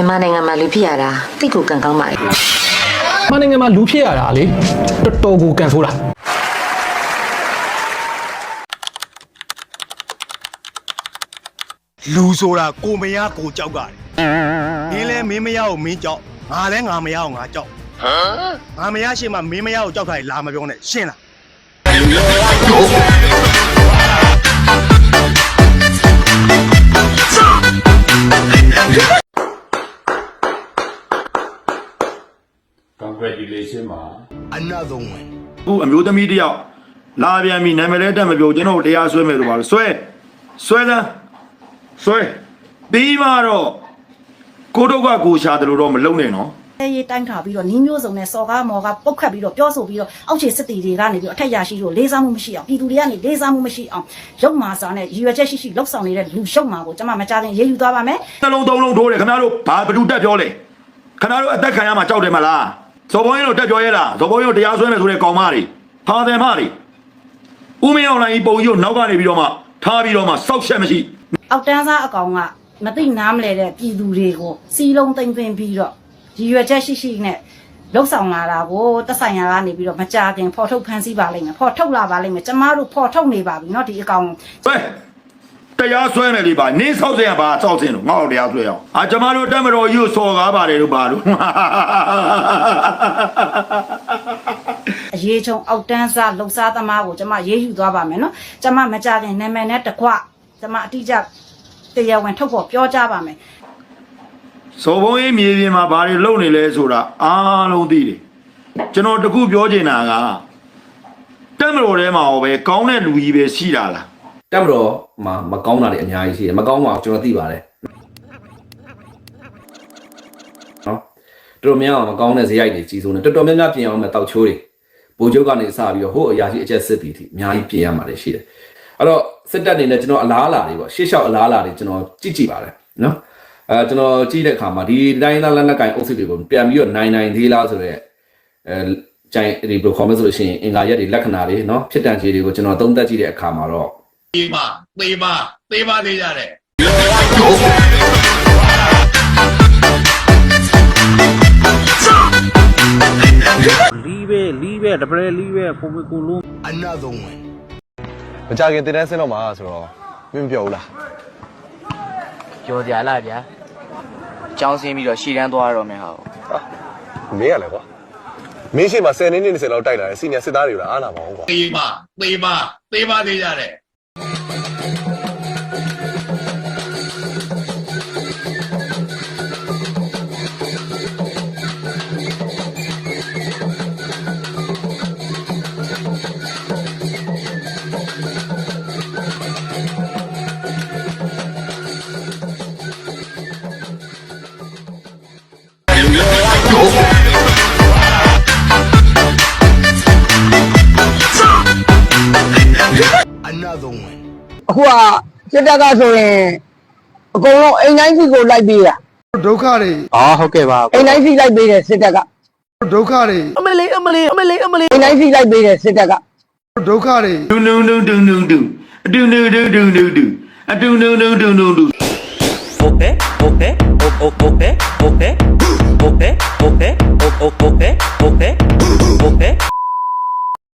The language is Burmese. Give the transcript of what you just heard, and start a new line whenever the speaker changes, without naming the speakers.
မြန်မာနိုင်ငံမှာလူဖြစ်ရတာတိတ်ကိုကံကောင်းပါလေ
မနိုင်ငံမှာလူဖြစ်ရတာလေတော်တော်ကိုကန်ဆိုးတာ
လူဆိုတာကိုမရကိုကြောက်ကတယ်မင်းလဲမင်းမရကိုမင်းကြောက်ငါလဲငါမရကိုငါကြောက်ဟမ်ငါမရရှိမှမင်းမရကိုကြောက်ထားရင်လာမပြောနဲ့ရှင်းလား
congratulation ပါ
another one
အခုအမျိုးသမီးတစ်ယောက်လာပြန်ပြီနာမည်လည်းတက်မပြောကျွန်တော်တို့တရားဆွဲမယ်လို့ပါလို့ဆွဲဆွဲလားဆွဲပြီးမှတော့ကိုတော့ကကိုရှာတယ်လို့တော့မလုံနဲ့နော်
အဲရေးတိုင်းထားပြီးတော့နီးမျိုးစုံနဲ့စော်ကားမော်ကားပုတ်ခတ်ပြီးတော့ပြောဆိုပြီးတော့အောက်ခြေစစ်တီတွေကနေပြီးတော့အထက်ရရှိတို့လေးစားမှုမရှိအောင်ပြည်သူတွေကနေလေးစားမှုမရှိအောင်ရုပ်မာစာနဲ့ရည်ရွယ်ချက်ရှိရှိလှုပ်ဆောင်နေတဲ့လူရှုံမာကိုကျွန်မမကြားခင်ရေးယူသွားပါမယ်
နှလုံးသုံးလုံးထိုးတယ်ခင်ဗျားတို့ဘာဘယ်သူတက်ပြောလဲခင်ဗျားတို့အသက်ခံရမှာကြောက်တယ်မလား ဇော်ဘုံရင်တို့တက်ပြောရဲလားဇော်ဘုံရင်တို့တရားဆွဲမယ်ဆိုတဲ့ကောင်မတွေဖာတယ်မတွေဦးမင်းအောင်လိုင်းကြီးပုံကြီးကိုနောက်ကနေပြီးတော့မှထားပြီးတော့မှစောက်ချက်မရှိ
အောက်တန်းစားအကောင်ကမသိနားမလဲတဲ့ပြည်သူတွေကိုစီလုံးသိမ့်သွင်းပြီးတော့ရည်ရွယ်ချက်ရှိရှိနဲ့လှုပ်ဆောင်လာတာကိုတက်ဆိုင်ရာကနေပြီးတော့မကြခင်ဖော်ထုတ်ဖမ်းဆီးပါလိမ့်မယ်ဖော်ထုတ်လာပါလိမ့်မယ်ကျမတို့ဖော်ထုတ်နေပါပြီเนาะဒီအကောင်
ဆွဲ တရားဆွဲမယ်လေပါနင်းဆောက်စရာပါဆောက်စင်လို့ငါ့ကိုတရားဆွဲအောင်အာကျမတို့တက်မတော်ကြီးကိုစော်ကားပါတယ်လို့ပါလို့
အရေးချုံအောက်တန်းစားလှုပ်စားသမားကိုကျွန်မရေးယူသွားပါမယ်နော်ကျွန်မမကြခင်နာမည်နဲ့တကွကျွန်မအတိအကျတရားဝင်ထုတ်ဖို့ပြောကြပါမယ်
စော်ဘုံရေးမြေပြင်မှာဘာတွေလုပ်နေလဲဆိုတာအားလုံးသိတယ်ကျွန်တော်တခုပြောချင်တာကတက်မတော်ထဲမှာဟောပဲကောင်းတဲ့လူကြီးပဲရှိတာလား
တက်မတော်မှာမကောင်းတာတွေအများကြီးရှိတယ်မကောင်းပါဘူးကျွန်တော်သိပါတယ်နော်တော်တော်များများမကောင်းတဲ့ဇယိုက်တွေကြီးစိုးနေတော်တော်များများပြင်အောင်မဲ့တောက်ချိုးတွေဘိုးချုပ်ကနေစပြီးတော့ဟိုအရာရှိအကျက်စစ်တီထိအများကြီးပြင်ရမှာတွေရှိတယ်အဲ့တော့စစ်တပ်အနေနဲ့ကျွန်တော်အလားအလာတွေပေါ့ရှေ့လျှောက်အလားအလာတွေကျွန်တော်ကြည့်ကြည့်ပါတယ်နော်အဲကျွန်တော်ကြည့်တဲ့အခါမှာဒီတိုင်းသားလက်နက်ကင်အုပ်စုတွေကိုပြန်ပြီးတော့နိုင်နိုင်သေးလားဆိုတော့အဲကျိုင်းဒီဘယ်လိုခေါ်မလဲဆိုလို့ရှိရင်အင်္ဂါရက်တွေလက္ခဏာတွေနော်ဖြစ်တန်ခြေတွေကိုကျွန်တော်သုံးသပ်ကြည့်တဲ့အခါမှာတော့
သေပါသေပါသေပါသေးကြတယ်
လီးပဲလီးပဲတပရဲလီးပဲကိုမကိုလုံး
another one
မကြခင်တင်တန်းဆင်းတော့မှာဆိုတော့မင်းမပြောဘူးလား
ကြော်ကြလားဗျာကျောင်းဆင်းပြီးတော့ရှည်တန်းသွားရတော့မယ်ဟာ
မင်းရလဲကွာမင်းရှိမှ10နှစ်20လောက်တိုက်လာတယ်စီနီယာစစ်သားတွေကအားနာပါအောင်ကွာ
သေပါသေပါသေပါသေးကြတယ်
Thank you.
ဆုံးဝင်အခုကစစ်တပ်ကဆိုရင်အကုန်လုံးအိမ်တိုင်းစီကိုလိုက်ပေးတာ
ဒုက္ခတွေ
အာဟုတ်ကဲ့ပါ
အိမ်တိုင်းစီလိုက်ပေးတယ်စစ်တပ်က
ဒုက္ခတွေ
အမလေးအမလေးအမလေးအမလေး
အိမ်တိုင်းစီလိုက်ပေးတယ်စစ်တပ်က
ဒုက္ခတွေ
ဒုံဒုံဒုံဒုံဒုံဒုံအဒုံဒုံဒုံဒုံဒုံဒုံအဒုံဒုံဒုံဒုံဒုံဒုံ
ဟုတ်ပဲဟုတ်ပဲဟုတ်ဟုတ်ပဲဟုတ်ပဲဟုတ်ပဲဟုတ်ပဲဟုတ်ပဲဟုတ်ပဲဟုတ်ပဲ